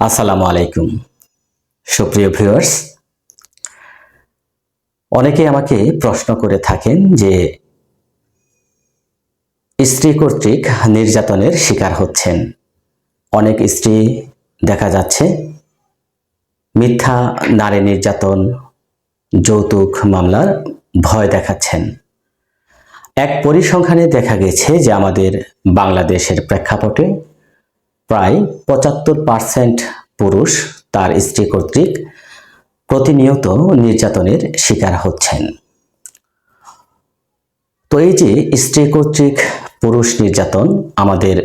আসসালামু আলাইকুম। সুপ্রিয় ভিউয়ার্স অনেকে আমাকে প্রশ্ন করে থাকেন যে স্ত্রী কর্তৃক নির্যাতনের শিকার হচ্ছেন। অনেক স্ত্রী দেখা যাচ্ছে মিথ্যা নারী নির্যাতন, যৌতুক মামলার ভয় দেখাচ্ছেন। এক পরিসংখ্যানে দেখা গেছে যে আমাদের বাংলাদেশের প্রেক্ষাপটে প্রায় পঁচাত্তর পার্সেন্ট পুরুষ তার স্ত্রী কর্তৃক প্রতিনিয়ত নির্যাতনের শিকার হচ্ছেন। তো এই যে স্ত্রী কর্তৃক পুরুষ নির্যাতন আমাদের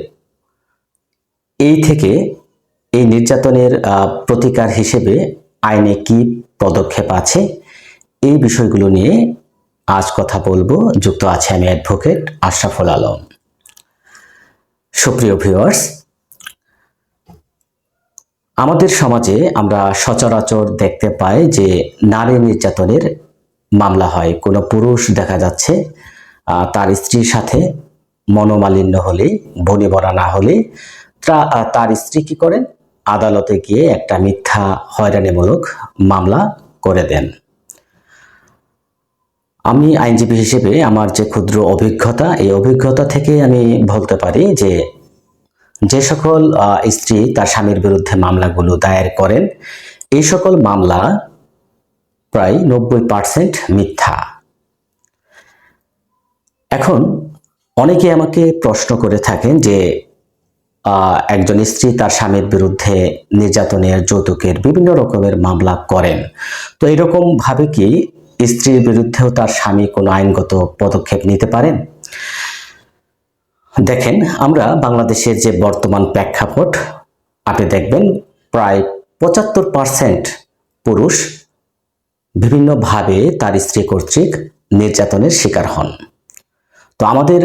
এই থেকে এই নির্যাতনের প্রতিকার হিসেবে আইনে কি পদক্ষেপ আছে, এই বিষয়গুলো নিয়ে আজ কথা বলব। যুক্ত আছে আমি অ্যাডভোকেট আশরাফুল আলম। সুপ্রিয় ভিউয়ার্স আমাদের সমাজে আমরা সচরাচর দেখতে পাই যে নারী নির্যাতনের মামলা হয়। কোনো পুরুষ দেখা যাচ্ছে তার স্ত্রীর সাথে মনোমালিন্য হলে, বনি বরা না হলে তার স্ত্রী কি করেন? আদালতে গিয়ে একটা মিথ্যা হয়রানিমূলক মামলা করে দেন। আমি আইনজীবী হিসেবে আমার যে ক্ষুদ্র অভিজ্ঞতা, এই অভিজ্ঞতা থেকে আমি বলতে পারি যে যে সকল স্ত্রী তার স্বামীর বিরুদ্ধে মামলাগুলো দায়ের করেন, এই সকল মামলা প্রায় নব্বই পার্সেন্ট মিথ্যা। এখন অনেকে আমাকে প্রশ্ন করে থাকেন যে একজন স্ত্রী তার স্বামীর বিরুদ্ধে নির্যাতনের যৌতুকের বিভিন্ন রকমের মামলা করেন। তো এরকম ভাবে কি স্ত্রীর বিরুদ্ধেও তার স্বামী কোনো আইনগত পদক্ষেপ নিতে পারেন? দেখেন, আমরা বাংলাদেশের যে বর্তমান প্রেক্ষাপট, আপনি দেখবেন প্রায় পঁচাত্তর পারসেন্ট পুরুষ বিভিন্নভাবে তার স্ত্রী কর্তৃক নির্যাতনের শিকার হন। তো আমাদের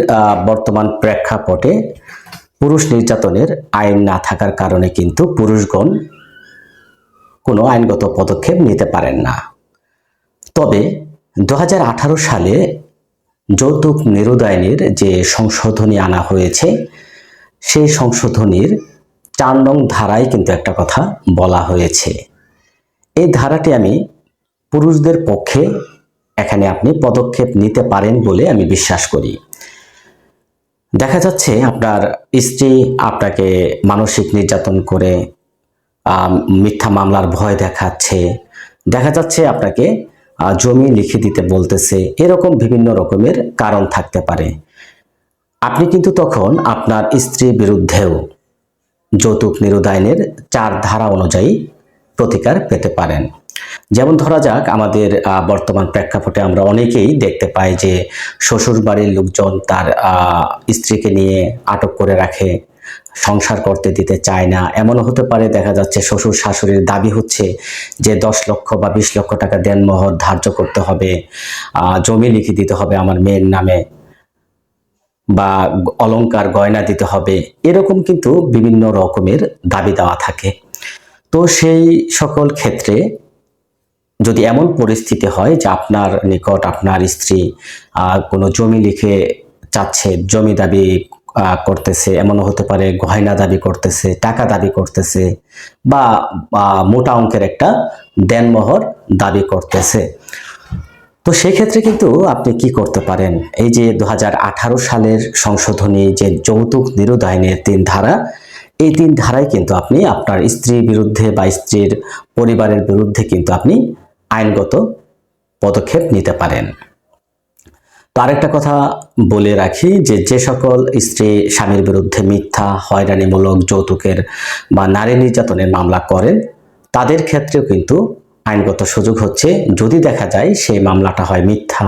বর্তমান প্রেক্ষাপটে পুরুষ নির্যাতনের আইন না থাকার কারণে কিন্তু পুরুষগণ কোনো আইনগত পদক্ষেপ নিতে পারেন না। তবে দু হাজার আঠারো সালে যৌতুক নিরোধ আইনের যে সংশোধনী আনা হয়েছে সেই সংশোধনীর চার নং ধারায় কিন্তু একটা কথা বলা হয়েছে। এই ধারাটি আমি পুরুষদের পক্ষে এখানে আপনি পদক্ষেপ নিতে পারেন বলে আমি বিশ্বাস করি। দেখা যাচ্ছে আপনার স্ত্রী আপনাকে মানসিক নির্যাতন করে মিথ্যা মামলার ভয় দেখাচ্ছে। দেখা যাচ্ছে আপনাকে জমি লিখে দিতে বলতেছে, এরকম বিভিন্ন রকমের কারণ থাকতে পারে। আপনি কিন্তু তখন আপনার স্ত্রীর বিরুদ্ধেও যৌতুক নিরোধ আইনের চার ধারা অনুযায়ী প্রতিকার পেতে পারেন। যেমন ধরা যাক, আমাদের বর্তমান প্রেক্ষাপটে আমরা অনেকেই দেখতে পাই যে শ্বশুর বাড়ির লোকজন তার স্ত্রীকে নিয়ে আটক করে রাখে। সংসার করতে দিতে চায় না। এমনও হতে পারে, দেখা যাচ্ছে শ্বশুর শাশুড়ির দাবি হচ্ছে যে দশ লক্ষ বা বিশ লক্ষ টাকা দেনমোহর ধার্য করতে হবে জমি লিখে দিতে হবে আমার মেয়ের নামে বা অলংকার, গয়না দিতে হবে। এরকম কিন্তু বিভিন্ন রকমের দাবি দেওয়া থাকে। তো সেই সকল ক্ষেত্রে যদি এমন পরিস্থিতি হয় যে আপনার নিকট আপনার স্ত্রী কোনো জমি লিখে চাচ্ছে, জমি দাবি করতেছে, এমনও হতে পারে গয়না দাবি করতেছে, টাকা দাবি করতেছে, বা মোটা অঙ্কের একটা দেনমোহর দাবি করতেছে। তো সেক্ষেত্রে কিন্তু আপনি কি করতে পারেন? এই যে দু হাজার আঠারো সালের সংশোধনী, যে যৌতুক নিরোধ আইনের তিন ধারা, এই তিন ধারায় কিন্তু আপনি আপনার স্ত্রীর বিরুদ্ধে বা স্ত্রীর পরিবারের বিরুদ্ধে কিন্তু আপনি আইনগত পদক্ষেপ নিতে পারেন। আরেকটা কথা বলে রাখি যে যে সকল স্ত্রী স্বামীর বিরুদ্ধে মিথ্যা, হয়রানিমূলক যৌতুকের বা নারী নির্যাতনের মামলা করেন, তাদের ক্ষেত্রেও কিন্তু আইনগত সুযোগ হচ্ছে। যদি দেখা যায় সেই মামলাটা হয় মিথ্যা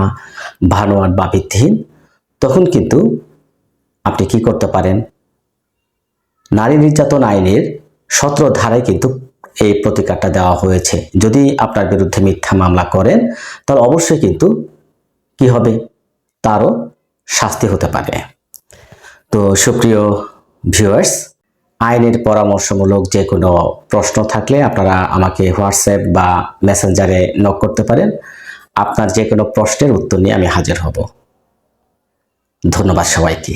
ভানোয়াট বা ভিত্তিহীন, তখন কিন্তু আপনি কি করতে পারেন? নারী নির্যাতন আইনের সতেরো ধারায় কিন্তু এই প্রতিকারটা দেওয়া হয়েছে। যদি আপনার বিরুদ্ধে মিথ্যা মামলা করেন, তাহলে অবশ্যই কিন্তু কি হবে? তারও শাস্তি হতে পারে। তো সুপ্রিয় ভিউয়ার্স আইনের পরামর্শমূলক যে কোনো প্রশ্ন থাকলে আপনারা আমাকে হোয়াটসঅ্যাপ বা মেসেঞ্জারে নক করতে পারেন। আপনার যে কোনো প্রশ্নের উত্তর নিয়ে আমি হাজির হব। ধন্যবাদ সবাইকে।